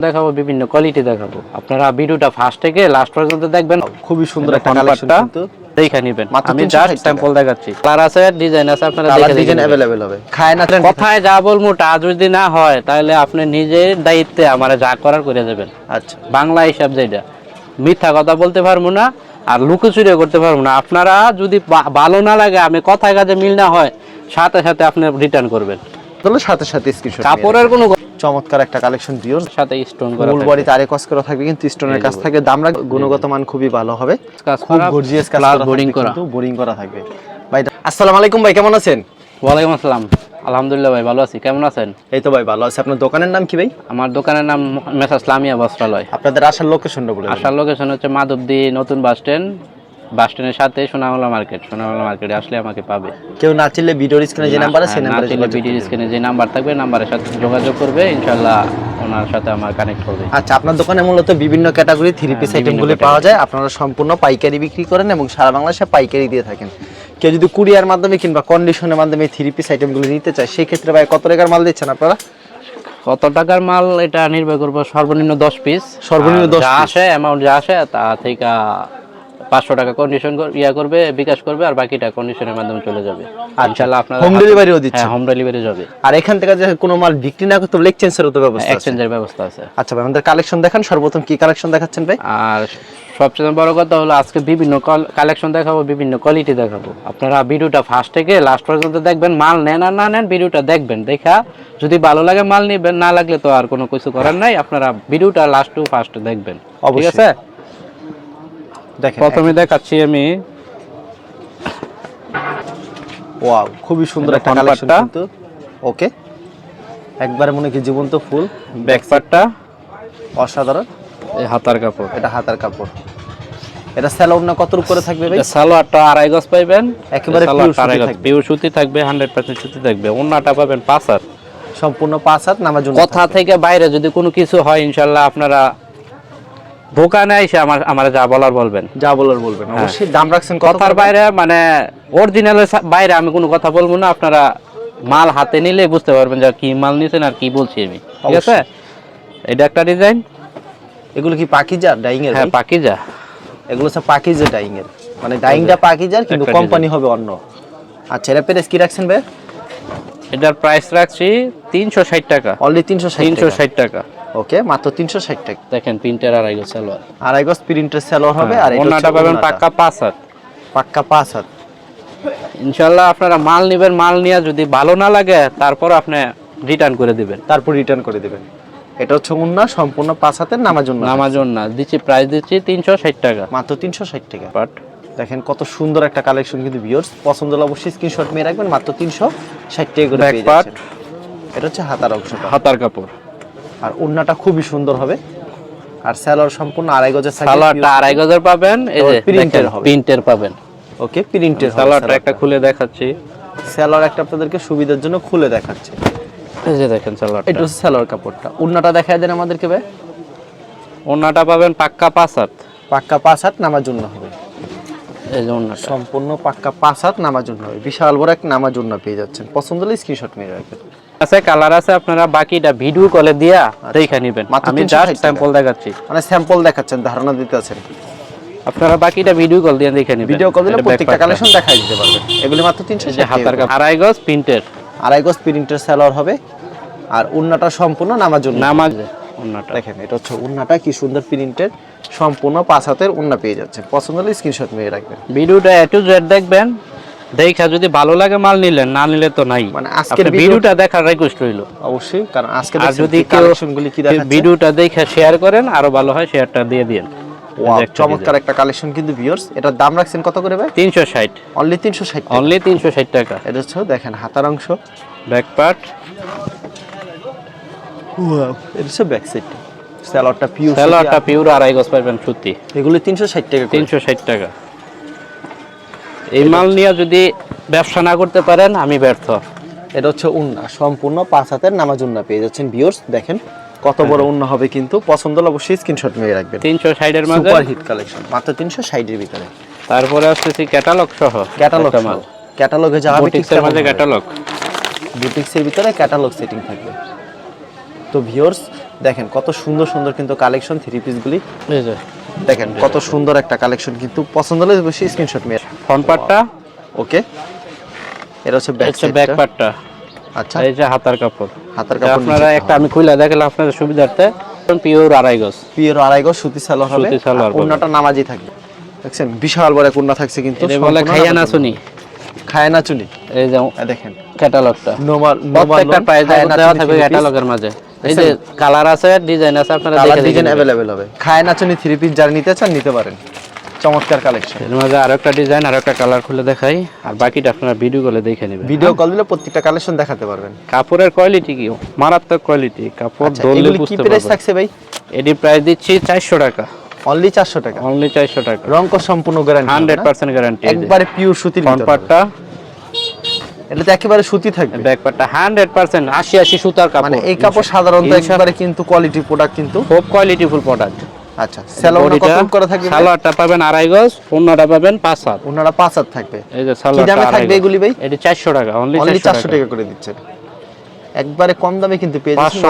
দেখাবো বিভিন্ন কোয়ালিটি দেখাবো আপনারা ভিডিওটা ফার্স্ট থেকে লাস্ট পর্যন্ত দেখবেন খুবই সুন্দর একটা এটা কালেকশন কনভার্টটা কিন্তু দেখে নেবেন মাত্র আমি 360 জাস্ট টাকা। স্যাম্পল দেখাচ্ছি কালার আছে ডিজাইন আছে আপনারা কালার দেখে ডিজাইন দেখে নেবেন। अवेलेबल হবে খায় না কথায় যা বলবো তা যদি না হয় তাহলে আপনি নিজের দায়িত্বে আমার যা করার করে দেবেন আচ্ছা বাংলা হিসাব যেটা মিথ্যা কথা বলতে পারবো না আর লুকোচুরি করতে পারবো না আপনারা যদি বা- ভালো না লাগে আমি কথায় কাজে মিল না হয় সাথে সাথে আপনি রিটার্ন করবেন তাহলে সাথে সাথে স্ক্রিনশট কাপড়ের কোনো চমৎকার একটা কালেকশন সাথে স্টোন করা মূল থাকে। বডি তারে কস করা থাকবে কিন্তু স্টোনের কাছ থেকে দাম রাখ গুণগত মান খুবই ভালো হবে। খুব গর্জিয়াস কাজ plus করা বোরিং করা। থাকবে। ভাই আসসালামু আলাইকুম ভাই কেমন আছেন? ওয়ালাইকুম আসসালাম। আলহামদুলিল্লাহ ভাই ভালো আছি। কেমন আছেন? এই তো ভাই ভালো আছে। আপনার দোকানের নাম কি ভাই? আমার দোকানের নাম মেসাস লামিয়া বস্ত্রালয়। আপনাদের আসার লোকেশনটা বলে দিন। আসার লোকেশন হচ্ছে মাধবদী নতুন বাস স্ট্যান্ড বাস স্ট্যান্ডের সাথে সোনামলা মার্কেট সোনামলা মার্কেটে আসলে আমাকে পাবে। কেউ না চিনলে ভিডিওর স্ক্রিনে যে নাম্বার আছে সেই নাম্বারে যোগাযোগ ভিডিও স্ক্রিনে যে নাম্বার থাকবে নাম্বারের সাথে যোগাযোগ করবে ওনার সাথে আমার কানেক্ট হবে। আচ্ছা আপনার দোকানে মূলত বিভিন্ন ক্যাটাগরি থ্রি পিস হ্যাঁ, আইটেমগুলি পাওয়া যায়। আপনারা সম্পূর্ণ পাইকারি বিক্রি করেন এবং সারা বাংলাদেশে পাইকারি দিয়ে থাকেন। কেউ যদি কুরিয়ার মাধ্যমে কিংবা কন্ডিশনের মাধ্যমে থ্রি পিস আইটেমগুলি নিতে চায় সেই ক্ষেত্রে ভাই কত টাকার মাল দিচ্ছেন আপনারা? কত টাকার মাল এটা নির্ভর করব সর্বনিম্ন দশ পিস সর্বনিম্ন 10 যা piece। আসে অ্যামাউন্ট যা আসে তা থেকে পাঁচশো টাকা কন্ডিশন ইয়া করবে বিকাশ করবে আর বাকিটা কন্ডিশনের মাধ্যমে চলে যাবে। ইনশাল্লাহ আপনার হোম ডেলিভারিও দিচ্ছে হ্যাঁ হোম ডেলিভারি যাবে। আর এখান থেকে যে কোনো মাল বিক্রি না করতে এক্সচেঞ্জেরও তো ব্যবস্থা এক্সচেঞ্জের ব্যবস্থা আছে। আচ্ছা ভাই আমাদের কালেকশন দেখান সর্বপ্রথম কি কালেকশন দেখাচ্ছেন ভাই? আর সবচেয়ে বড় কথা হলো আজকে বিভিন্ন কালেকশন দেখাবো বিভিন্ন কোয়ালিটি দেখাবো। আপনারা ভিডিওটা ফার্স্ট থেকে লাস্ট পর্যন্ত দেখবেন মাল নেন আর না নেন ভিডিওটা দেখবেন দেখা। যদি ভালো লাগে মাল নেবেন না লাগলে তো আর কোনো কিছু করার নাই আপনারা ভিডিওটা লাস্ট টু ফার্স্ট দেখবেন। ঠিক। আছে? প্রথমে দেখাচ্ছি আমি। ওয়াও খুবই সুন্দর একটা কালেকশন কিন্তু। ওকে একবারে মনে কি জীবন্ত ফুল ব্যাক পার্টটা অসাধারণ। এই হাতার কাপড়। এটা হাতার কাপড়। এটা স্যালোন না কত করে থাকবে ভাই? সালোয়ারটা আড়াই গজ পাইবেন। একেবারে pure সুতি থাকবে। পিওর সুতি থাকবে হান্ড্রেড পার্সেন্ট সুতি থাকবে। অন্যটা পাবেন পাঁচ হাত। সম্পূর্ণ পাঁচ হাত নামার জন্য কথা থেকে বাইরে যদি কোনো কিছু হয় ইনশাল্লাহ আপনারা দোকানে এসে আমার আমার যা বলার বলবেন। যা বলার বলবেন অবশ্যই দাম রাখছেন কথার বাইরে মানে অরিজিনালের বাইরে আমি কোনো কথা বলব না আপনারা মাল হাতে নিলে বুঝতে পারবেন যে কি মাল নিছেন আর কি বলছি আমি ঠিক আছে? এটা একটা ডিজাইন এগুলো কি পাকিজা ডাইং এর হ্যাঁ? পাকিজা। এগুলো হচ্ছে পাকিজা ডাইং এর মানে ডাইংটা পাকিজার কিন্তু কোম্পানি হবে অন্য। আচ্ছা এটা প্রাইস কি রাখছেন ভাই? এটার প্রাইস রাখছি তিনশো ষাট টাকা। অনলি তিনশো তিনশো ষাট টাকা। ওকে মাত্র তিনশো ষাট টাকা। দেখেন প্রিন্টের আড়াই গজ সালোয়ার। আড়াই গজ প্রিন্টের সেলর হবে আর এটা ওনাটা পাবেন পাক্কা পাঁচ হাত। পাক্কা পাঁচ হাত। ইনশাল্লাহ আপনারা মাল নেবেন মাল নিয়ে যদি ভালো না লাগে তারপর আপনি রিটার্ন করে দিবেন। তারপর রিটার্ন করে দিবেন। এটা হচ্ছে উন্না সম্পূর্ণ পাঁচ হাতের নামার জন্য নামাজন না দিচ্ছি প্রাইস দিচ্ছি তিনশো ষাট টাকা। মাত্র তিনশো ষাট টাকা। বাট দেখেন কত সুন্দর একটা কালেকশন কিন্তু ভিউয়ার্স পছন্দ হলে অবশ্যই স্ক্রিনশট নিয়ে রাখবেন। মাত্র তিনশো ষাট টাকা করে পেয়ে যাচ্ছেন। এটা হচ্ছে হাতার অংশটা। হাতার কাপড়। আর উন্নাটা খুবই সুন্দর হবে। আর স্যালোর সম্পূর্ণ আড়াই গজের সালোয়ারটা আড়াই গজের পাবেন এই যে printed হবে। প্রিন্টের পাবেন। ওকে প্রিন্টের সালোয়ারটা একটা খুলে দেখাচ্ছি। স্যালোর একটা আপনাদেরকে সুবিধার জন্য খুলে দেখাচ্ছে। এই যে দেখেন সালোয়ারটা এটা হচ্ছে স্যালোর কাপড়টা। উন্নাটা দেখায় দেন আমাদেরকে ভাই। ওনাটা পাবেন পাক্কা পাঁচ হাত। পাক্কা পাঁচ হাত নামার জন্য হবে। এই যে ওনাটা সম্পূর্ণ পাক্কা পাঁচ হাত নামার জন্য হবে। বিশাল বড় এক নামার জন্য পেয়ে যাচ্ছেন। পছন্দ হলে স্ক্রিনশট নিয়ে রাখবেন। আছে কালার আছে আপনারা বাকিটা ভিডিও কলে দিয়া দেখে নেবেন। আমি জাস্ট স্যাম্পল দেখাচ্ছি। মানে স্যাম্পল দেখাচ্ছেন ধারণা দিতে আছেন। আপনারা বাকিটা ভিডিও কল দিয়ে দেখে নেবেন। ভিডিও কল দিলে প্রত্যেকটা কালেকশন দেখাই দিতে পারবেন। এগুলি মাত্র তিনশো এই যে হাতার কাপড়। আড়াই গজ প্রিন্টের আড়াই গজ প্রিন্টের স্যালোর হবে। আর উন্নাটা সম্পূর্ণ নামার জন্য নামাজ উন্নাটা। দেখেন এটা হচ্ছে উন্নাটা কি সুন্দর প্রিন্টের সম্পূর্ণ পাঁচ হাতের উন্না পেয়ে যাচ্ছেন। পছন্দ হলে স্ক্রিনশট নিয়ে রাখবেন। ভিডিওটা এ টু জেড দেখবেন। দেখা যদি ভালো লাগে মাল নিলেন না নিলে তো নাই। মানে আজকের ভিডিওটা দেখার রিকোয়েস্ট রইল। অবশ্যই কারণ আজকে যদি কালেকশনগুলি কি দেখাচ্ছে? ভিডিওটা দেখে শেয়ার করেন আরও ভালো হয় শেয়ারটা দিয়ে দিন। চমৎকার একটা কালেকশন কিন্তু ভিউয়ার্স এটার দাম রাখছেন কত করে ভাই? তিনশো ষাট। অনলি তিনশো ষাট অনলি তিনশো ষাট টাকা। এটা হচ্ছে দেখেন হাতার অংশ। ব্যাক পার্ট এটা হচ্ছে ব্যাক সাইড স্যালোয়ারটা পিওর স্যালোয়ারটা পিওর আড়াই গজ পাবেন সত্যি এগুলো তিনশো ষাট টাকা করে। তিনশো ষাট টাকা। এই মাল নিয়ে যদি ব্যবসা না করতে পারেন আমি ব্যর্থ। এটা হচ্ছে উন্না। সম্পূর্ণ পাঁচ হাতের নামাজ উন্না পেয়ে যাচ্ছেন ভিউয়ার্স দেখেন কত বড় উন্না হবে কিন্তু। পছন্দ হলে অবশ্যই স্ক্রিনশট নিয়ে রাখবেন। তিনশো ষাটের মাঝে? সুপার হিট কালেকশন মাত্র তিনশো ষাটের ভিতরে। তারপরে আসতেছি ক্যাটালগ সহ ক্যাটালগ মাল। ক্যাটালগে যা হবে ঠিক বুটিক্সের মাঝে ক্যাটালগ বুটিক্সের ভিতরে ক্যাটালগ সেটিং থাকবে। তো ভিউয়ার্স দেখেন কত সুন্দর সুন্দর কিন্তু কালেকশন থ্রি পিসগুলি দেখেন কত সুন্দর একটা কালেকশন কিন্তু পছন্দ হলে বেশি স্ক্রিনশট মেয়ে ফ্রন্ট পার্টটা ওকে এটা হচ্ছে ব্যাক হচ্ছে ব্যাক পার্টটা আচ্ছা। এই যে হাতার কাপড়। হাতার কাপড় আপনারা একটা আমি খুলে দেখালাম আপনাদের সুবিধার্থে। পিওর আড়াই গজ। পিওর আড়াই গজ সুতি সালোয়ার হবে। সুতি সালোয়ার। অন্যটা নামাজি থাকবে দেখছেন? বিশাল বড় কুন্না থাকছে কিন্তু বলে খাইয়া না শুনি খায় না চুনি। এই যে দেখেন। ক্যাটালগটা নোমাল প্রত্যেকটা প্রাইস দেওয়া থাকবে ক্যাটালগের মাঝে। এই যে কালার আছে ডিজাইন আছে আপনারা দেখে ডিজাইন। অ্যাভেলেবেল হবে। খায় না চুনি থ্রি পিস যারা নিতে চান নিতে পারেন। চমৎকার কালেকশন এর মাঝে আরও একটা ডিজাইন আরও একটা কালার খুলে দেখাই আর বাকিটা আপনারা ভিডিও কলে দেখে নেবেন। ভিডিও কল দিলে প্রত্যেকটা কালেকশন দেখাতে পারবেন। কাপড়ের কোয়ালিটি কি? মারাত্মক কোয়ালিটি কাপড় আচ্ছা ধরলে এগুলি কি প্রাইস থাকছে ভাই? এটি প্রাইস দিচ্ছি চারশো টাকা। অনলি চারশো টাকা। অনলি চারশো টাকা। রঙ সম্পূর্ণ গ্যারান্টি হান্ড্রেড পার্সেন্ট গ্যারান্টি একবারে পিওর সুতির ফ্রন্ট ভিতরে হবে। পার্টটা এটা তো একেবারে সুতি থাকবে। সুতার কাপড়। মানে এই কাপড় সাধারণত একবারে কিন্তু কোয়ালিটি প্রোডাক্ট কিন্তু খুব কোয়ালিটি ফুল প্রোডাক্ট আচ্ছা স্যালোনা থাকবে? পাবেন আড়াই গজ পণ্যটা পাবেন পাঁচ হাত। ওনারা পাঁচ হাত থাকবে। এই যে কি দামে থাকবে এগুলি ভাই? এটি চারশো টাকা অনলি অনলি চারশো চারশো টাকা। টাকা করে দিচ্ছেন একবারে কম দামে কিন্তু পেয়ে যাচ্ছেন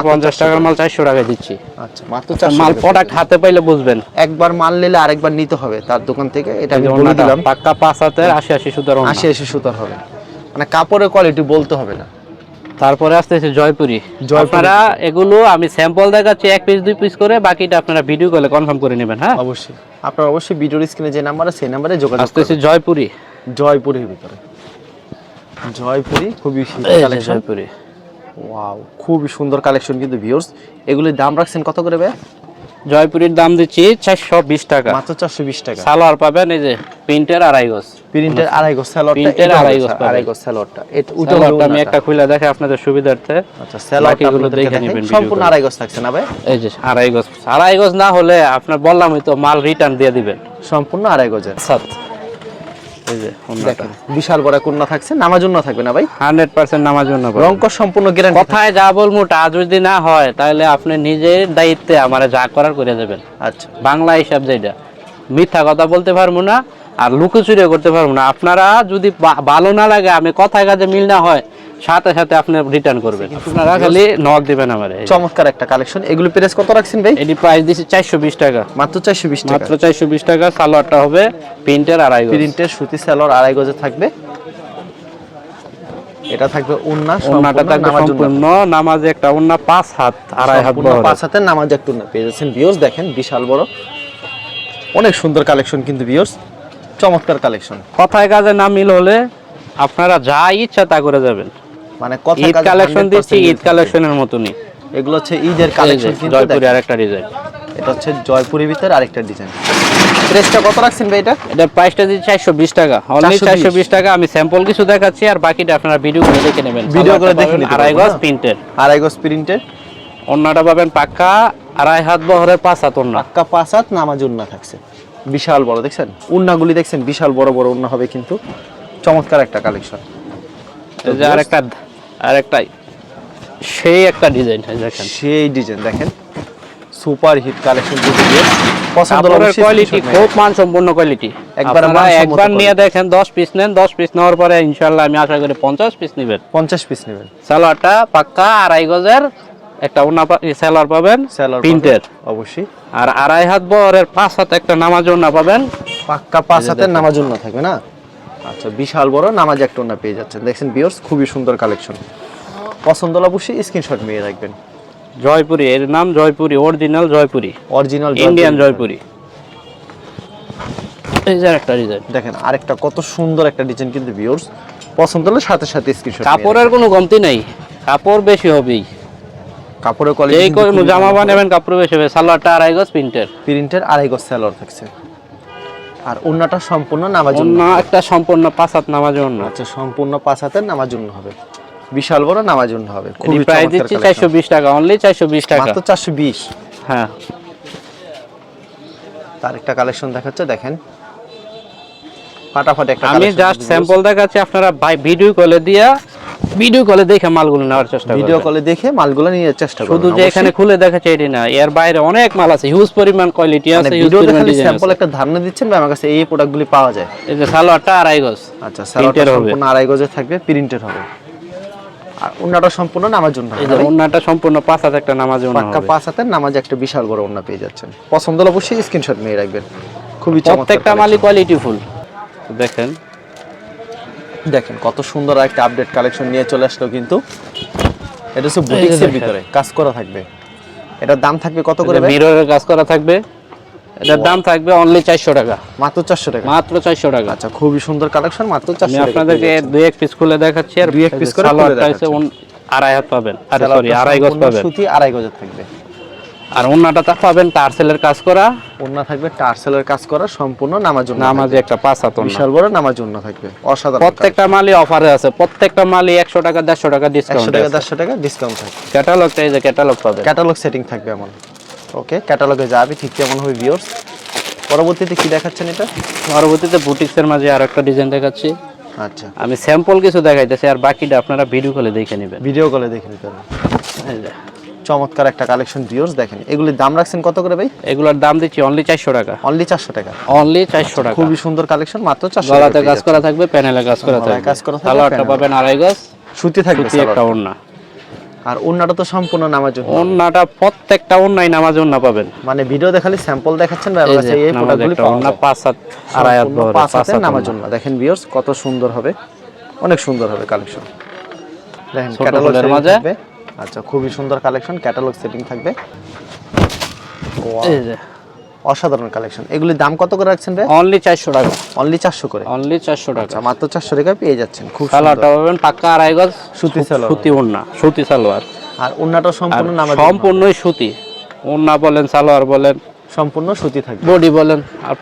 টাকার মাল চারশো টাকা দিচ্ছি। আচ্ছা মাত্র চারশো মাল প্রোডাক্ট হাতে পাইলে বুঝবেন। একবার মাল নিলে আরেকবার নিতে হবে তার দোকান থেকে এটা আমি বলে দিলাম। পাক্কা পাঁচ হাতের আশি আশি সুতার ওড়না। আশি আশি সুতার হবে। মানে কাপড়ের কোয়ালিটি বলতে হবে না। তারপরে আসতেছে জয়পুরি। জয়পুরি। আপনারা এগুলো আমি স্যাম্পল দেখাচ্ছি এক পিস দুই পিস করে বাকিটা আপনারা ভিডিও কলে কনফার্ম করে নেবেন হ্যাঁ? অবশ্যই। আপনারা অবশ্যই ভিডিওর স্ক্রিনে যে নাম্বার আছে সেই নাম্বারে যোগাযোগ আসতেছে জয়পুরি। জয়পুরের ভিতরে। জয়পুরি খুবই কালেকশন জয়পুরি। ওয়াও খুবই সুন্দর কালেকশন কিন্তু ভিউয়ার্স এগুলির দাম রাখছেন কত করে ভাই জয়পুরির দাম দিচ্ছি চারশো বিশ টাকা। মাত্র চারশো বিশ টাকা। সালোয়ার পাবেন এই যে প্রিন্টের আড়াই গজ। প্রিন্টের আড়াই গজ সালোয়ার প্রিন্টের আড়াই গজ আড়াই গজ সালোয়ারটা। এটা উঠে আমি একটা খুলে দেখে আপনাদের সুবিধার্থে। আচ্ছা সালোয়ারটা বাকিগুলো দেখে। নেবেন সম্পূর্ণ আড়াই গজ থাকছে না ভাই? এই যে আড়াই গজ। আড়াই গজ না হলে আপনার বললামই তো মাল রিটার্ন দিয়ে দিবেন। সম্পূর্ণ আড়াই গজের। সাত এই যে দেখেন বিশাল বড় কন্যা থাকছে নামাজ জন্য থাকবে না ভাই? হান্ড্রেড পার্সেন্ট নামাজ জন্য পাবেন। সম্পূর্ণ গ্যারান্টি কথায় যা বলব তা যদি না হয় তাহলে আপনি নিজের দায়িত্বে আমার যা করার করে দেবেন। আচ্ছা। বাংলা হিসাব যেটা। মিথ্যা কথা বলতে পারব না আর লুকোচুরি করতে পারব না। আপনারা যদি ভালো না লাগে আমি কথায় কাজে মিল না হয় সাথে সাথে আপনি রিটার্ন করবেন। আপনারা খালি নক দিবেন আমার। চমৎকার একটা কালেকশন এগুলো প্রাইস কত রাখছেন ভাই? এটি প্রাইস চারশো বিশ টাকা। মাত্র চারশো বিশ টাকা। মাত্র চারশো বিশ টাকা সালোয়ারটা হবে প্রিন্টের আড়াই গজ। প্রিন্টের সুতি সালোয়ার আড়াই গজে থাকবে। এটা থাকবে উন্না ওড়নাটা থাকবে সম্পূর্ণ নামাজে একটা ওড়না পাঁচ হাত আড়াই হাত বহরের। পাঁচ হাতের নামাজ একটু না পেয়ে যাচ্ছেন। ভিউস দেখেন বিশাল বড়। অনেক সুন্দর কালেকশন কিন্তু ভিউস চমৎকার কালেকশন কথায় কাজে না মিল হলে আপনারা যা ইচ্ছা তা করে যাবেন। মানে কথা ঈদ কালেকশন দিচ্ছি ঈদ কালেকশনের মতনই। এগুলো হচ্ছে ঈদের কালেকশন কিন্তু জয়পুরি আরেকটা ডিজাইন এটা হচ্ছে জয়পুরের ভিতরে আরেকটা ডিজাইন প্রাইসটা কত রাখছেন ভাই এটা? এটার প্রাইসটা দিচ্ছি চারশো বিশ টাকা। অনলি 420 টাকা আমি স্যাম্পল কিছু দেখাচ্ছি আর বাকিটা আপনারা ভিডিও করে দেখে নেবেন। Video করে দেখে আড়াই গজ প্রিন্টের আড়াই গজ প্রিন্টের অন্যটা পাবেন পাক্কা আড়াই হাত বহরের পাঁচ হাত অন্য। পাক্কা পাঁচ হাত নামাজ উন্না থাকছে। বিশাল বড় দেখছেন? উন্নাগুলি দেখছেন? বিশাল বড় বড় উন্না হবে কিন্তু। চমৎকার একটা কালেকশন এই যে আরেকটা সেই একটা ডিজাইন দেখেন। সেই ডিজাইন দেখেন। সুপার হিট কালেকশন পছন্দ হলে কাপড়ের অবশ্যই কোয়ালিটি খুব মানসম্পন্ন কোয়ালিটি একবার একবার নিয়ে দেখেন দশ পিস নেন দশ পিস নেওয়ার পরে ইনশাল্লাহ আমি আশা করি পঞ্চাশ পিস নেবেন। পিস সালোয়ারটা পাক্কা আড়াই গজের একটা ওনা পাবেন প্রিন্টের। অবশ্যই। আর আড়াই হাত বহরের পাঁচ হাত একটা নামাজ ওনা পাবেন। পাক্কা পাঁচ হাতের নামাজ থাকবে না? আচ্ছা বিশাল বড় নামাজ একটা উন্না পেয়ে যাচ্ছেন। দেখছেন বিয়ার্স খুবই সুন্দর কালেকশন পছন্দ হলে অবশ্যই স্ক্রিনশট নিয়ে রাখবেন। জয়পুরি এর নাম Jaipuri original Jaipuri. Original Indian Jaipuri. এই যে একটা ডিজাইন দেখেন আরেকটা কত সুন্দর একটা ডিজাইন কিন্তু ভিউয়ার্স পছন্দ হলে সাথে সাথে স্ক্রিনশট কাপড়ের কোনো কমতি নাই। কাপড় বেশি হবেই। কাপড়ের এই কোয়ালিটি জামা বানাবেন কাপড় বেশি হবে। সালোয়ারটা আড়াই গজ প্রিন্টের। প্রিন্টের আড়াই গজ সেলর থাকছে। আর ওন্নাটা সম্পূর্ণ নামাজ অন্য একটা সম্পূর্ণ পাঁচ হাত নামাজ অন্য আচ্ছা সম্পূর্ণ পাঁচ হাতের নামাজ জন্য হবে। বিশাল বড় নামাজ জন্য হবে খুবই প্রাইস দিচ্ছি collection। চারশো বিশ টাকা অনলি চারশো বিশ টাকা। মাত্র চারশো বিশ। হ্যাঁ। তার একটা কালেকশন দেখাচ্ছে দেখেন। ফাটাফাটি একটা আমি জাস্ট স্যাম্পল দেখাচ্ছি। আপনারা ভিডিও কলে দিয়া ভিডিও কলে দেখে মালগুলো নেওয়ার চেষ্টা ভিডিও কলে দেখে মালগুলো নিয়ে চেষ্টা শুধু যে এখানে খুলে দেখাচ্ছে এটি না এর বাইরে অনেক মাল আছে হিউজ পরিমাণ কোয়ালিটি আছে হিউজ ভিডিওতে পরিমাণ ডিজাইন স্যাম্পল একটা ধারণা দিচ্ছেন ভাই আমার কাছে এই প্রোডাক্টগুলি পাওয়া যায়। এই যে সালোয়ারটা আড়াই গজ আচ্ছা হবে। সম্পূর্ণ আড়াই গজে থাকবে প্রিন্টের হবে। আর ওনাটা সম্পূর্ণ নামার জন্য এই যে ওন্নাটা সম্পূর্ণ পাঁচ হাতে একটা নামাজ ওন্না পাক্কা পাঁচ হাতের নামাজ একটা বিশাল বড় ওনা পেয়ে যাচ্ছেন। পছন্দ হলে অবশ্যই স্ক্রিনশট নিয়ে রাখবেন। খুবই চমৎকার প্রত্যেকটা মালই কোয়ালিটি ফুল দেখেন। দেখেন কত সুন্দর একটা আপডেট কালেকশন নিয়ে চলে আসলো কিন্তু। এটা হচ্ছে বুটিক্সের ভিতরে কাজ করা থাকবে। এটার দাম থাকবে কত করে মিররের কাজ করা থাকবে। এটার দাম থাকবে অনলি চারশো টাকা। মাত্র চারশো টাকা? মাত্র চারশো টাকা। আচ্ছা খুবই সুন্দর কালেকশন মাত্র আমি চারশো আপনাদেরকে দুই এক পিস খুলে দেখাচ্ছি আর দুই এক piece করে আড়াই হাত পাবেন। আরে সরি আড়াই গজ পাবেন। সুতি আড়াই গজের থাকবে। আর ওন্নাটা তা পাবেন টার্সেলের কাজ করা। ওন্না থাকবে টার্সেলের কাজ করা সম্পূর্ণ নামাজ জন্য নামাজে একটা পাঁচ হাত। বিশাল বড় নামার জন্য থাকবে অসাধারণ প্রত্যেকটা মালই অফারে আছে। প্রত্যেকটা মালই একশো টাকা দেড়শো টাকা একশো ডিসকাউন্ট টাকা দেড়শো টাকা ডিসকাউন্ট থাকবে। ক্যাটালগটা এই যে ক্যাটালগ পাবে ক্যাটালগ সেটিং থাকবে এমন। ওকে ক্যাটালগে যাবে ঠিক কেমন হবে ভিউয়ার্স পরবর্তীতে কি দেখাচ্ছেন এটা? পরবর্তীতে বুটিক্সের মাঝে আর একটা ডিজাইন দেখাচ্ছি। আচ্ছা। আমি স্যাম্পল কিছু দেখাইতেছি আর বাকিটা আপনারা ভিডিও কলে দেখে নেবেন। ভিডিও কলে দেখে নিতে হবে। চমৎকার একটা কালেকশন ভিউয়ার্স দেখেন। এগুলির দাম রাখছেন কত করে ভাই? এগুলোর দাম দিচ্ছি অনলি চারশো টাকা। অনলি চারশো টাকা। অনলি চারশো টাকা। খুবই সুন্দর কালেকশন মাত্র চারশো গলাতে কাজ করা থাকবে প্যানেলে কাজ করা থাকবে। কাজ করা থাকবে, পাবেন আড়াই গজ। সুতি থাকবে সুতি একটা। ওন্না আর ওন্নাটা তো সম্পূর্ণ নামার জন্য ওন্নাটা প্রত্যেকটা ওন্নাই নামাজ ওন্না পাবেন। মানে ভিডিও দেখালে স্যাম্পল দেখাচ্ছেন বা এই প্রোডাক্টগুলি ওন্না পাঁচ হাত আড়াই হাত বহরের, পাঁচ হাতের হাত নামার ওন্না। দেখেন ভিউয়ার্স কত সুন্দর হবে। অনেক সুন্দর হবে কালেকশন দেখেন ছোট ক্যাটালগ ফুলের মাঝে। আচ্ছা খুবই সুন্দর কালেকশন ক্যাটালগ সেটিং থাকবে। অসাধারণ কালেকশন এগুলির দাম কত করে রাখছেন রে অনলি চারশো টাকা। অনলি চারশো করে? অনলি চারশো টাকা। আচ্ছা মাত্র চারশো টাকা পেয়ে যাচ্ছেন। খুব সালোয়ারটা পাবেন পাক্কা আড়াই গজ সুতি সালোয়ার। সুতি ওন্না সুতি সালোয়ার। আর ওন্নাটা সম্পূর্ণ নামাজ সম্পূর্ণই সুতি। ওন্না বলেন সালোয়ার বলেন। সম্পূর্ণ সুতি থাকবে। বডি বলেন আর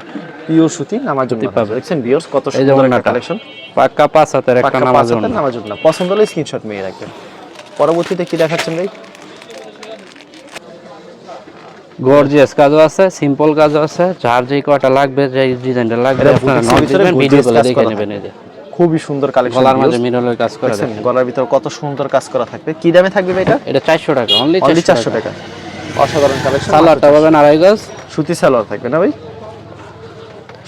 পিওর সুতি নামাজ সুতি পাবে। দেখছেন ভিউয়ার্স কত সুন্দর কালেকশন পাক্কা পাঁচ হাতের একটা নামাজ পাঁচ নামাজ জন্য পছন্দ হলে স্ক্রিনশট মেয়ে রাখবেন। পরবর্তীতে কি দেখাচ্ছেন ভাই? গর্জিয়াস কাজও আছে সিম্পল কাজও আছে যার যে কয়টা লাগবে যে ডিজাইনটা লাগবে আপনারা দিবেন ভিডিও করে দেখে নেবেন এই যে। খুবই সুন্দর কালেকশন গলার মাঝে মিররের কাজ করে দেখেন গলার ভিতর কত সুন্দর কাজ করা থাকবে। কি দামে থাকবে ভাই এটা? এটা চারশো টাকা অনলি অনলি চারশো চারশো টাকা। টাকা। অসাধারণ কালেকশন সালোয়ারটা পাবেন আড়াই গজ। সুতি সালোয়ার থাকবে না ভাই?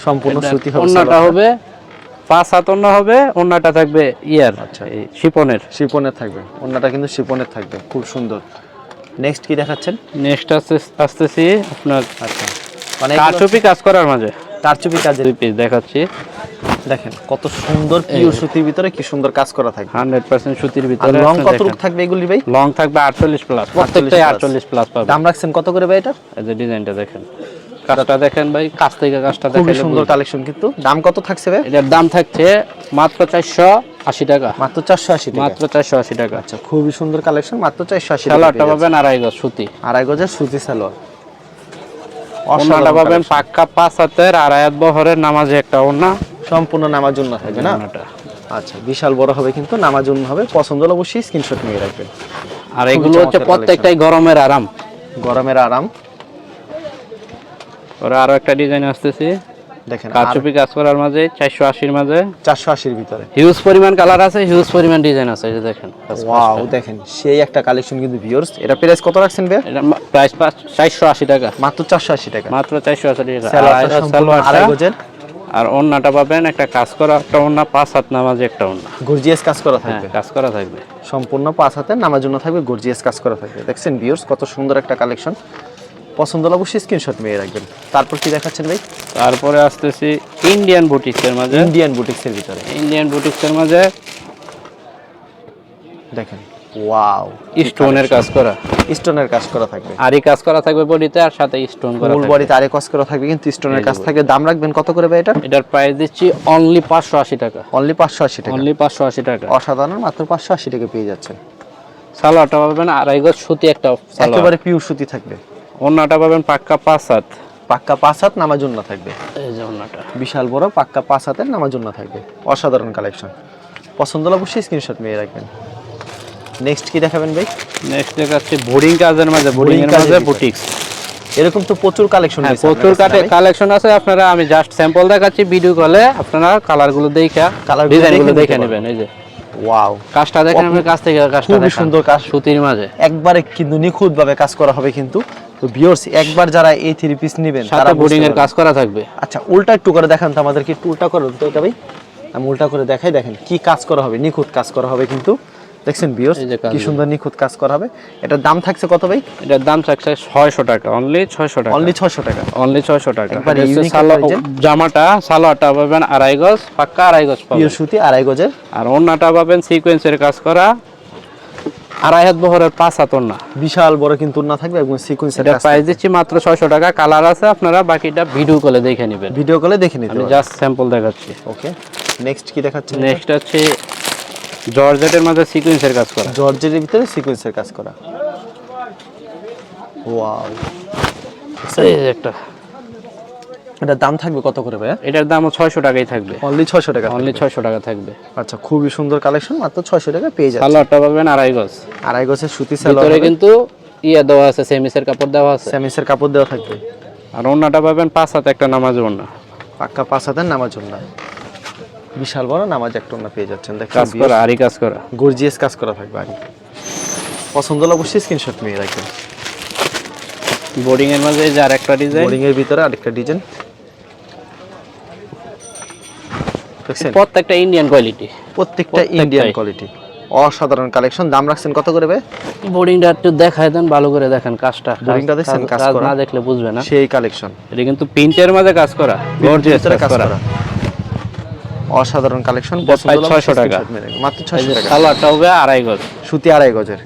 সম্পূর্ণ সুতি হবে সালোয়ারটা। হবে পাঁচ হাত অন্য হবে অন্যটা থাকবে ইয়ার আচ্ছা। শিপনের। শিপনের থাকবে অন্যটা কিন্তু শিপনের থাকবে খুব সুন্দর। নেক্সট কি দেখাচ্ছেন? নেক্সট আসতে আসতেছি আপনার আচ্ছা। মানে কারচুপি কাজ করার মাঝে। কারচুপি কাজের। পিস দেখাচ্ছি। দেখেন কত সুন্দর পিওর সুতির ভিতরে কি সুন্দর কাজ করা হান্ড্রেড পার্সেন্ট সুতির ভিতরে লং কত। রূপ থাকবে এগুলি ভাই? লং থাকবে আটচল্লিশ প্লাস প্রত্যেকটাই 48 আটচল্লিশ প্লাস পাবে দাম রাখছেন কত করে ভাই এটা? এই যে ডিজাইনটা দেখেন। কাজটা দেখেন ভাই কাছ থেকে কাজটা দেখেন সুন্দর কালেকশন কিন্তু। দাম কত থাকছে ভাই? এটার দাম থাকছে মাত্র চারশো আশি টাকা। মাত্র টাকা। মাত্র চারশো আশি টাকা। আচ্ছা খুবই সুন্দর কালেকশন মাত্র টাকা সালোয়ারটা পাবেন আড়াই গজ সুতি। আড়াই গজের সুতি সালোয়ার। ওনাটা পাবেন পাক্কা পাঁচ হাতের আড়াইয়াত বহরের নামাজে একটা ওনা সম্পূর্ণ নামার জন্য থাকবে না? আচ্ছা বিশাল বড় হবে কিন্তু নামার জন্য হবে। পছন্দ হলে অবশ্যই স্ক্রিনশট নিয়ে রাখবেন। আর এগুলো হচ্ছে প্রত্যেকটাই গরমের আরাম। গরমের আরাম। ওরা আরও একটা ডিজাইন আসতেছি। দেখেন কারচুপি কাজ করার মাঝে মাঝে। ভিতরে। হিউজ পরিমাণ কালার আছে হিউজ পরিমাণ ডিজাইন আছে এই যে দেখেন। ওয়াও দেখেন সেই একটা কালেকশন কিন্তু ভিউয়ার্স এটা প্রাইস কত রাখছেন ভাই এটা প্রাইস পাঁচ চারশো আশি টাকা। মাত্র চারশো আশি টাকা। মাত্র চারশো আশি টাকা। সালোয়ারটা আর সম্পূর্ণ আড়াই গজের। আর ওন্নাটা পাবেন একটা কাজ করা একটা ওন্না পাঁচ হাত নামাজে একটা ওন্না গর্জিয়াস কাজ করা হ্যাঁ থাকবে। কাজ করা থাকবে। সম্পূর্ণ পাঁচ হাতে নামার জন্য থাকবে গর্জিয়াস কাজ করা থাকবে। দেখছেন ভিউয়ার্স কত সুন্দর একটা কালেকশন পছন্দ হলে অবশ্যই স্ক্রিনশট মেয়ে রাখবেন। তারপর কি দেখাচ্ছেন ভাই? তারপরে আসতেছি ইন্ডিয়ান বুটিক্সের মাঝে। ইন্ডিয়ান বুটিক্সের ভিতরে। ইন্ডিয়ান বুটিক্সের মাঝে। দেখেন ওয়াও স্টোনের কাজ করা। স্টোনের কাজ করা থাকবে। আরই কাজ করা থাকবে বডিতে আর সাথে স্টোন করা মূল থাকবে। বডিতে আরে কাজ করা থাকবে কিন্তু স্টোনের কাজ থাকবে। দাম রাখবেন কত করে ভাই এটা? এটার প্রাইস দিচ্ছি অনলি পাঁচশো আশি টাকা। অনলি পাঁচশো আশি টাকা। অনলি পাঁচশো আশি টাকা। অসাধারণ মাত্র পাঁচশো আশি টাকা পেয়ে যাচ্ছেন। সালোয়ারটা পাবেন আড়াই গজ সুতি একটা সালোয়ার। একেবারে পিওর সুতি থাকবে। ওন্নাটা পাবেন পাক্কা পাঁচ হাত। পাক্কা পাঁচ হাত নামার জন্য থাকবে। এই যে ওন্নাটা বিশাল বড় পাক্কা পাঁচ হাতের নামার জন্য থাকবে। অসাধারণ কালেকশন পছন্দ হলে অবশ্যই স্ক্রিনশট নিয়ে রাখবেন। নেক্সট কি দেখাবেন ভাই? নেক্সট দেখাচ্ছি বোর্ডিং কাজের মাঝে বোর্ডিং এর মাঝে। বুটিক্স এরকম তো প্রচুর কালেকশন হ্যাঁ প্রচুর কাটে কালেকশন আছে আপনারা আমি জাস্ট স্যাম্পল দেখাচ্ছি ভিডিও কলে আপনারা কালারগুলো দেখা Colour গুলো ডিজাইনগুলো দেখে নেবেন এই যে। ওয়াও কাজটা দেখেন আপনি কাছ থেকে কাজটা দেখেন। সুন্দর কাজ। সুতির মাঝে। একবারে কিন্তু নিখুঁত ভাবে কাজ করা হবে কিন্তু। তো ভিউয়ার্স একবার যারা এই থ্রি পিস নেবেন তারা বোর্ডিং এর কাজ করা থাকবে। আচ্ছা উল্টা একটু করে দেখান তো আমাদেরকে একটু উল্টা করুন তো এটা ভাই। আমি উল্টা করে দেখাই দেখেন কি কাজ করা হবে নিখুঁত কাজ করা হবে কিন্তু। দেখছেন বিয়স কি সুন্দর নিখুঁত কাজ করা হবে। এটার দাম থাকছে কত ভাই? এটার দাম থাকছে ছয়শো টাকা অনলি ছয়শো টাকা। অনলি ছশো টাকা। অনলি ছয়শো টাকা। জামাটা সালোয়ারটা পাবেন আড়াই গজ পাক্কা আড়াই গজ পাবেন। সুতি আড়াই গজের। আর অন্যটা পাবেন সিকোয়েন্সের কাজ করা আড়াই হাত বহরের পাঁচ হাত ওন্না বিশাল বড় কিন্তু না থাকবে এবং সিকোয়েন্সের এটা প্রাইস দিচ্ছি মাত্র ছয়শো টাকা। কালার আছে আপনারা বাকিটা ভিডিও কলে দেখে নেবেন। ভিডিও কলে দেখে নিতে আমি জাস্ট স্যাম্পল দেখাচ্ছি। ওকে নেক্সট কি দেখাচ্ছেন? নেক্সট হচ্ছে জর্জেটের মধ্যে সিকোয়েন্সের কাজ করা। জর্জের ভিতরে সিকোয়েন্সের কাজ করা। ওয়াও যে একটা। এটার দাম থাকবে কত করে ভাইয়া? এটার দামও ছয়শো টাকাই থাকবে। অনলি ছশো টাকা অনলি ছয়শো টাকা থাকবে। আচ্ছা খুবই সুন্দর কালেকশন মাত্র ছয়শো টাকা পেয়ে যাচ্ছে। সালোয়ারটা পাবেন আড়াই গজ। আড়াই গজের সুতি সালোয়ার কিন্তু ইয়ে দেওয়া আছে সেমিসের কাপড় দেওয়া আছে। স্যামিসের কাপড় দেওয়া থাকবে। আর অন্যটা পাবেন পাঁচ হাতে একটা নামাজ ওন্না পাক্কা পাঁচ হাজার নামাজ জন্য বিশাল বড় নামাজ একটা ওনা পেয়ে যাচ্ছেন দেখেন কাজ করা আরই কাজ করা। গর্জিয়াস কাজ করা থাকবে আর পছন্দ হলে অবশ্যই স্ক্রিনশট নিয়ে রাখবেন। বোর্ডিং এর মাঝে যে আর একটা ডিজাইন বোরিং এর ভিতরে আরেকটা ডিজাইন দেখছেন প্রত্যেকটা ইন্ডিয়ান কোয়ালিটি প্রত্যেকটা ইন্ডিয়ান কোয়ালিটি অসাধারণ কালেকশন দাম রাখছেন কত করে বোর্ডিংটা একটু দেখায় দেন ভালো করে দেখেন কাজটা। Boardingটা দেখছেন কাজ করা? না দেখলে বুঝবে না। সেই কালেকশন এটা কিন্তু প্রিন্টের মাঝে কাজ করা। গর্জিয়াস কাজ করা। অসাধারণ কালেকশন প্রায় 600 টাকা। মাত্র এই ছয়শো যে টাকা। সালোয়ারটা হবে আড়াই গজ। সুতি আড়াই গজের।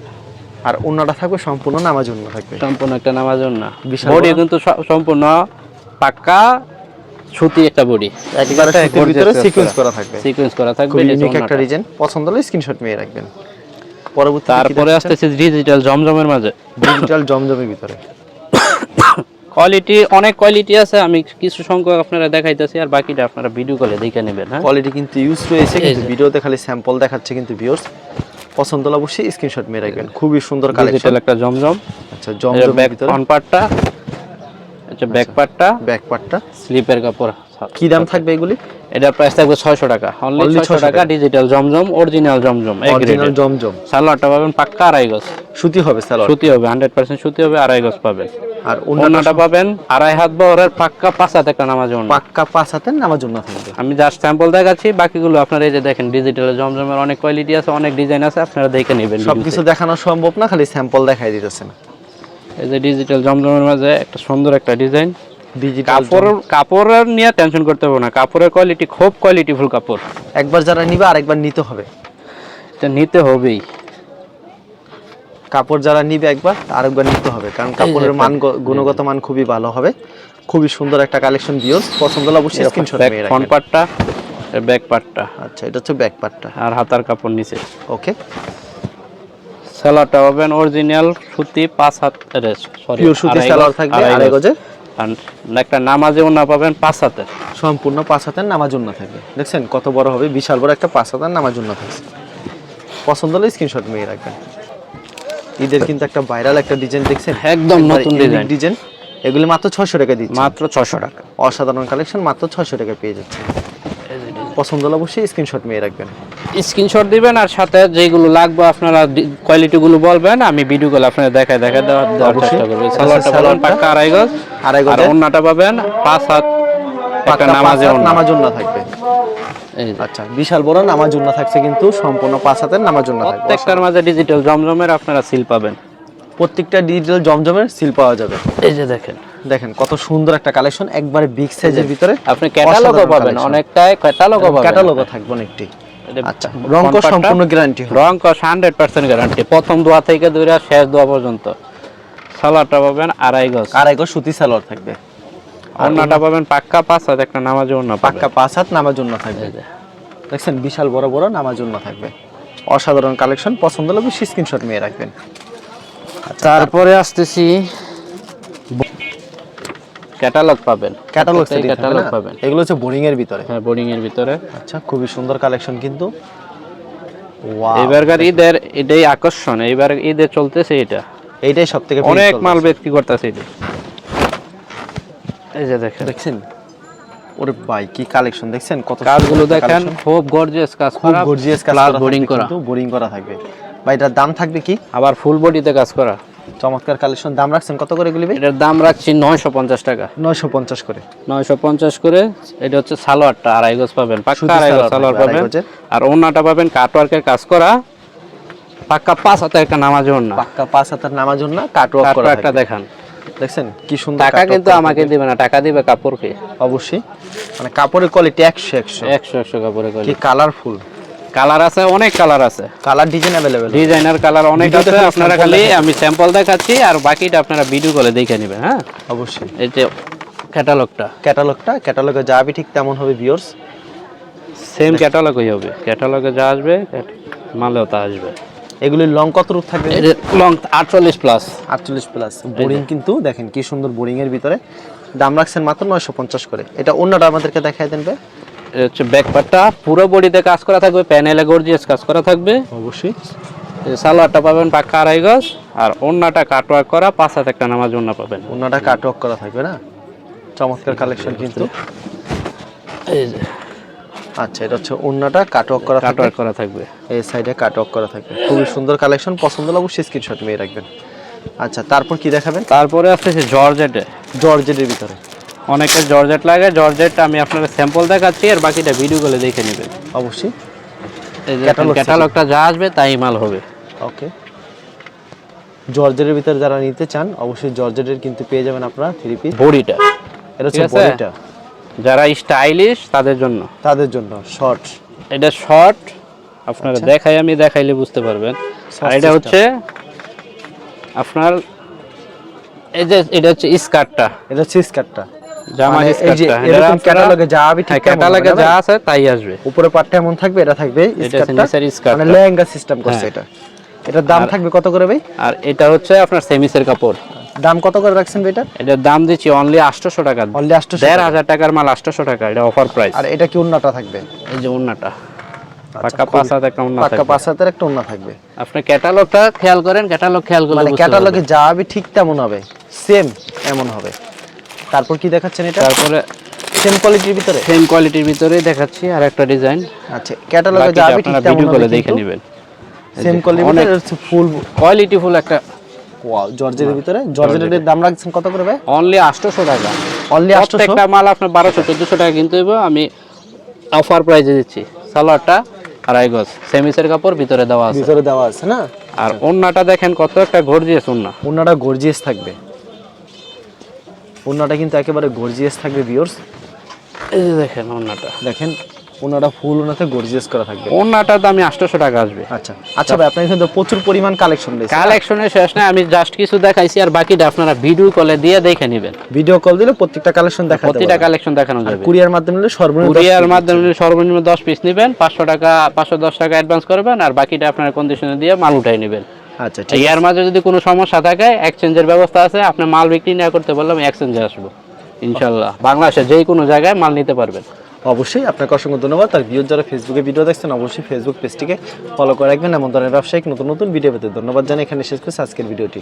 আর অন্যটা থাকবে সম্পূর্ণ নামাজ অন্য থাকবে। সম্পূর্ণ একটা নামাজন না বিশাল বডি। কিন্তু সম্পূর্ণ পাক্কা। সুতি একটা বডি একবারে সুতির ভিতরে সিকোয়েন্স করা থাকবে। সিকোয়েন্স করা থাকবে ইউনিক একটা। ডিজাইন পছন্দ হলে স্ক্রিনশট নিয়ে রাখবেন। পরবর্তী তারপরে আসতেছে ডিজিটাল জমজমের মাঝে। ডিজিটাল জমজমের ভিতরে। কোয়ালিটি অনেক কোয়ালিটি আছে আমি কিছু সংখ্যক আপনারা দেখাইতেছি আর বাকিটা আপনারা ভিডিও কলে দেখে নেবেন হ্যাঁ? কোয়ালিটি কিন্তু ইউজ রয়েছে কিন্তু ভিডিওতে খালি স্যাম্পল দেখাচ্ছে কিন্তু ভিউয়ার্স পছন্দ হলে অবশ্যই স্ক্রিনশট নিয়ে রাখবেন। খুবই সুন্দর কালেকশন একটা জমজম। আচ্ছা জমজমের ব্যাক ভিতরে। ফ্রন্ট পার্টটা আচ্ছা ব্যাক পার্টটা ব্যাক পার্টটা স্লিপের কাপড় কি দাম থাকবে এগুলি? এটার প্রাইস থাকবে ছয়শো টাকা। অনলি 600 টাকা digital Zamzam original Zamzam original Zamzam. সালোয়ারটা পাবেন পাক্কা আড়াই গজ। সুতি হবে স্যালোয়ার সুতি হবে হান্ড্রেড পার্সেন্ট সুতি হবে আড়াই গজ পাবেন। আর পাবেন আড়াই হাত বহরের পাক্কা পাঁচ হাত একটা নামাজ। পাক্কা পাঁচ জন্য থাকবে। আমি জাস্ট স্যাম্পল দেখাচ্ছি বাকিগুলো আপনারা এই যে দেখেন ডিজিটাল জমজমের অনেক কোয়ালিটি আছে অনেক ডিজাইন আছে আপনারা দেখে নেবেন সবকিছু দেখানো সম্ভব না খালি স্যাম্পল দেখাই দিতেছেন। এই যে ডিজিটাল জমজমের মাঝে একটা সুন্দর একটা ডিজাইন ডিজিটাল কাপড় কাপড়ের নিয়ে টেনশন করতে হবে না। কাপড়ের কোয়ালিটি খুব কোয়ালিটিফুল কাপড়। একবার যারা নিবে আরেকবার নিতে হবে। এটা নিতে হবেই। কাপড় যারা নিবে একবার আরেকবার নিতে হবে। কারণ কাপড়ের মান গুণগত মান খুবই ভালো হবে। খুবই সুন্দর একটা কালেকশন ভিউস পছন্দ হলে অবশ্যই স্ক্রিনশট নিয়ে ফ্রন্ট পার্টটা ব্যাক পার্টটা আচ্ছা এটা হচ্ছে ব্যাক পার্টটা আর হাতার কাপড় নিচে। ওকে সালোয়ারটা পাবেন অরিজিনাল সুতি পাঁচ হাত সরি সুতি সালোয়ার থাকবে আড়াই গজে। আর একটা নামাজে ওনা পাবেন পাঁচ হাতের। সম্পূর্ণ পাঁচ হাতের নামার জন্য থাকবে। দেখছেন কত বড় হবে বিশাল বড় একটা পাঁচ হাতের নামার জন্য থাকছে। পছন্দ হলে স্ক্রিনশট নিয়ে রাখবেন। ঈদের কিন্তু একটা ভাইরাল একটা ডিজাইন দেখছেন? একদম নতুন ডিজাইন ডিজাইন এগুলি মাত্র ছয়শো টাকা দিচ্ছে। মাত্র ছশো টাকা। অসাধারণ কালেকশন মাত্র ছয়শো টাকা পেয়ে যাচ্ছে। পছন্দ হলে অবশ্যই স্ক্রিনশট নিয়ে রাখবেন। স্ক্রিনশট দিবেন আর সাথে যেগুলো লাগবে আপনারা কোয়ালিটি গুলো বলবেন আমি ভিডিও কল আপনারা দেখায় দেখায় দেওয়ার চেষ্টা করব সালোয়ারটা পাবেন পাক্কা আড়াই গজ আড়াই আর গজে? ওন্নাটা পাবেন পাঁচ হাত পাক্কা পাঁচ নামাজে ওন্না। থাকবে। আচ্ছা বিশাল বড় নামার জন্য থাকছে কিন্তু সম্পূর্ণ পাঁচ হাতের নামার জন্য থাকবে। প্রত্যেকটার মাঝে ডিজিটাল জমজমের আপনারা সিল পাবেন। প্রত্যেকটা ডিজিটাল জমজমের সিল পাওয়া যাবে। এই যে দেখেন। দেখেন কত সুন্দর একটা কালেকশন একবারে বিগ সাইজের ভিতরে আপনি ক্যাটালগও পাবেন। অনেকটাই ক্যাটালগও পাবেন। ক্যাটালগও থাকবে অনেকটি। আচ্ছা রং সম্পূর্ণ গ্যারান্টি হবে। রং কস হান্ড্রেড পার্সেন্ট গ্যারান্টি প্রথম দোয়া থেকে শেষ দোয়া পর্যন্ত। সালোয়ারটা পাবেন আড়াই গজ। আর একবার সুতি সালোয়ার থাকবে। ওন্নাটা পাবেন পাক্কা পাঁচ হাত একটা নামাজে ওন্না পাক্কা পাঁচ হাত নামার জন্য থাকবে। দেখছেন বিশাল বড় বড় নামার জন্য থাকবে। অসাধারণ কালেকশন পছন্দ হলে স্ক্রিনশট নিয়ে রাখবেন। তারপরে আসতেছি ক্যাটালগ পাবেন। ক্যাটালগ ক্যাটালগ পাবেন। এগুলো হচ্ছে বোরিং এর ভিতরে। হ্যাঁ বোর্ডিং এর ভিতরে। আচ্ছা খুবই সুন্দর কালেকশন কিন্তু। এবারকার ঈদের এটাই আকর্ষণ এইবার ঈদে চলতেছে এটা। এইটাই সব থেকে অনেক মাল বিক্রি করতেছে এটা। এই যে দেখেন। দেখছেন? ওরে ভাই কি কালেকশন দেখছেন কত কাজগুলো দেখেন খুব গর্জিয়াস কাজ খুব গর্জিয়াস কাজ করা বোর্ডিং করা। কিন্তু বোরিং করা থাকবে। ভাই এটার দাম থাকবে কি? আবার ফুল বডিতে কাজ করা। চমৎকার কালেকশন দাম রাখছেন কত করে ভাই? এটার দাম রাখছি নয়শো পঞ্চাশ টাকা। নয়শো পঞ্চাশ করে। নয়শো পঞ্চাশ করে এটা হচ্ছে সালোয়ারটা আড়াই গজ পাবেন। পাক্কা আড়াই গজ সালোয়ার পাবেন। আর ওনাটা পাবেন কাটওয়ার্কের কাজ করা। পাক্কা পাঁচ হাতে একটা নামাজ না পাক্কা পাঁচ হাতের নামার জন্য কাটওয়ার্ক করা একটা দেখান। দেখছেন কি সুন্দর টাকা কিন্তু আমাকে দিবে না টাকা দিবে কাপড়কে। অবশ্যই। মানে কাপড়ের কোয়ালিটি একশো একশো। একশো একশো কাপড়ের কি কালারফুল কালার আছে অনেক কালার আছে। Colour design available designer colour অনেক আছে আপনারা খালি আমি স্যাম্পল দেখাচ্ছি আর বাকিটা আপনারা ভিডিও কলে দেখে নেবেন হ্যাঁ? অবশ্যই। এই যে ক্যাটালগটা ক্যাটালগটা ক্যাটালগে যাবি ঠিক তেমন হবে ভিউয়ার্স সেম ক্যাটালগই হবে। ক্যাটালগে যা আসবে মালেও তা আসবে। এগুলির লং কত রূপ থাকবে? লং আটচল্লিশ প্লাস আটচল্লিশ প্লাস বোরিং কিন্তু দেখেন কি সুন্দর বোরিং এর ভিতরে। দাম রাখছেন মাত্র নয়শো পঞ্চাশ করে। এটা অন্যটা আমাদেরকে দেখাই দেন হচ্ছে ব্যাকপারটা পুরো বডিতে কাজ করা থাকবে প্যানেলে গর্জিয়াস কাজ করা থাকবে। অবশ্যই। এই সালোয়ারটা পাবেন পাক্কা আড়াই গজ আর অন্যটা কাটওয়ার্ক করা পাঁচ হাত একটা নামাজ অন্য পাবেন। অন্যটা কাটওয়ার্ক করা থাকবে না? চমৎকার কালেকশন কিন্তু। এই যে। আচ্ছা এটা হচ্ছে অন্যটা কাটওয়ার্ক করা থাকবে। কাটওয়ার্ক করা থাকবে। এই সাইডে কাটওয়ার্ক করা থাকবে। খুবই সুন্দর কালেকশন পছন্দ হলে অবশ্যই স্ক্রিনশট নিয়ে রাখবেন। আচ্ছা তারপর কি দেখাবেন? তারপরে আসতেছে জর্জেটে জর্জেটের ভিতরে। অনেকের জর্জেট লাগে জর্জেটটা আমি আপনাকে স্যাম্পল দেখাচ্ছি আর বাকিটা ভিডিও করে দেখে নেবেন। অবশ্যই। এই যে ক্যাটালগটা যা আসবে তাই মাল হবে। ওকে জর্জেটের ভিতরে যারা নিতে চান অবশ্যই জর্জেটের কিন্তু পেয়ে যাবেন আপনারা থ্রি পিস বডিটা। এটা হচ্ছে বডিটা। যারা স্টাইলিশ তাদের জন্য। তাদের জন্য শর্ট এটা শর্ট আপনারা দেখাই আমি দেখাইলে বুঝতে পারবেন। আর এটা হচ্ছে আপনার এই যে এটা হচ্ছে স্কার্টটা। এটা হচ্ছে স্কার্টটা। জামার মানে এই যে স্কার্টটা এরকম ক্যাটালগে যা আবি ঠিক ক্যাটালগে যা আছে তাই আসবে। উপরে পাটটা এমন থাকবে এটা থাকবে স্কার্টটা মানে লেহেঙ্গা সিস্টেম করছে হ্যাঁ। এটা। এটার দাম থাকবে কত করে ভাই? আর এটা হচ্ছে আপনার সেমিসের কাপড়। দাম কত করে রাখছেন এটা? এটার দাম দিচ্ছি অনলি আটশোশো টাকা। অনলি আটশো দেড় হাজার টাকার মাল আটশোশো টাকা এটা অফার প্রাইস আর এটা কি উন্নাটা থাকবে? এই যে পাঁচ একটা থাকবে। পাঁচ হাতের একটা উন্না থাকবে। আপনি ক্যাটালগটা খেয়াল করেন ক্যাটালগ খেয়াল করলে মানে ক্যাটালগে যা আবি ঠিক তেমন হবে। সেম এমন হবে। তারপর কি দেখাচ্ছেন এটা? তারপরে সেম কোয়ালিটির ভিতরে? সেম কোয়ালিটির ভিতরে দেখাচ্ছি আর একটা ডিজাইন আচ্ছা ক্যাটালগে যা আবি ঠিক তেমন ভিডিও করে দেখে নেবেন। সেম কোয়ালিটির ভিতরে ফুল কোয়ালিটি ফুল একটা ওয়াও জর্জের ভিতরে? জর্জেটের দাম রাখছেন কত করে ভাই? অনলি আটশোশো টাকা। অনলি আটশো প্রত্যেকটা মাল আপনার বারোশো চোদ্দোশো টাকা কিনতে হইব। আমি অফার প্রাইজে দিচ্ছি। সালোয়ারটা আড়াই গজ। সেমিসের কাপড় ভিতরে দেওয়া আছে। ভিতরে দেওয়া আছে না? আর ওন্নাটা দেখেন কত একটা গর্জিয়াস ওন্না। ওনাটা গর্জিয়াস থাকবে। ওনাটা কিন্তু একেবারে গর্জিয়াস থাকবে ভিউয়ার্স এই যে দেখেন ওন্নাটা দেখেন ওনাটা ফুল ওনাতে গর্জিয়াস করা থাকবে। ওন্নাটার দামি আটশোশো টাকা আসবে। আচ্ছা। আচ্ছা ভাই আপনার কিন্তু প্রচুর পরিমাণ কালেকশন রয়েছে। কালেকশনের শেষ নাই আমি জাস্ট কিছু দেখাইছি আর বাকিটা আপনারা ভিডিও কলে দিয়ে দেখে নেবেন। ভিডিও কল দিলে প্রত্যেকটা কালেকশন দেখা প্রতিটা কালেকশন দেখানো যাবে। কুরিয়ার মাধ্যমে নিলে সর্বনিম্ন কুরিয়ার মাধ্যমে নিলে সর্বনিম্ন দশ পিস নেবেন পাঁচশো টাকা পাঁচশো দশ টাকা অ্যাডভান্স করবেন আর বাকিটা আপনার কন্ডিশনে দিয়ে মাল উঠাই নেবেন। আচ্ছা এর মাঝে যদি কোনো সমস্যা থাকে এক্সচেঞ্জের ব্যবস্থা আছে আপনি মাল বিক্রি না করতে বললে আমি এক্সচেঞ্জে আসব ইনশাল্লাহ। বাংলাদেশে যে কোনো জায়গায় মাল নিতে পারবেন। অবশ্যই আপনাকে অসংখ্য ধন্যবাদ। আর ভিউর যারা ফেসবুকে ভিডিও দেখছেন অবশ্যই ফেসবুক পেজটিকে ফলো করে রাখবেন। এমন ধরনের ব্যবসায়িক নতুন নতুন ভিডিও পেতে ধন্যবাদ জানাই। এখানে শেষ করছি আজকের ভিডিওটি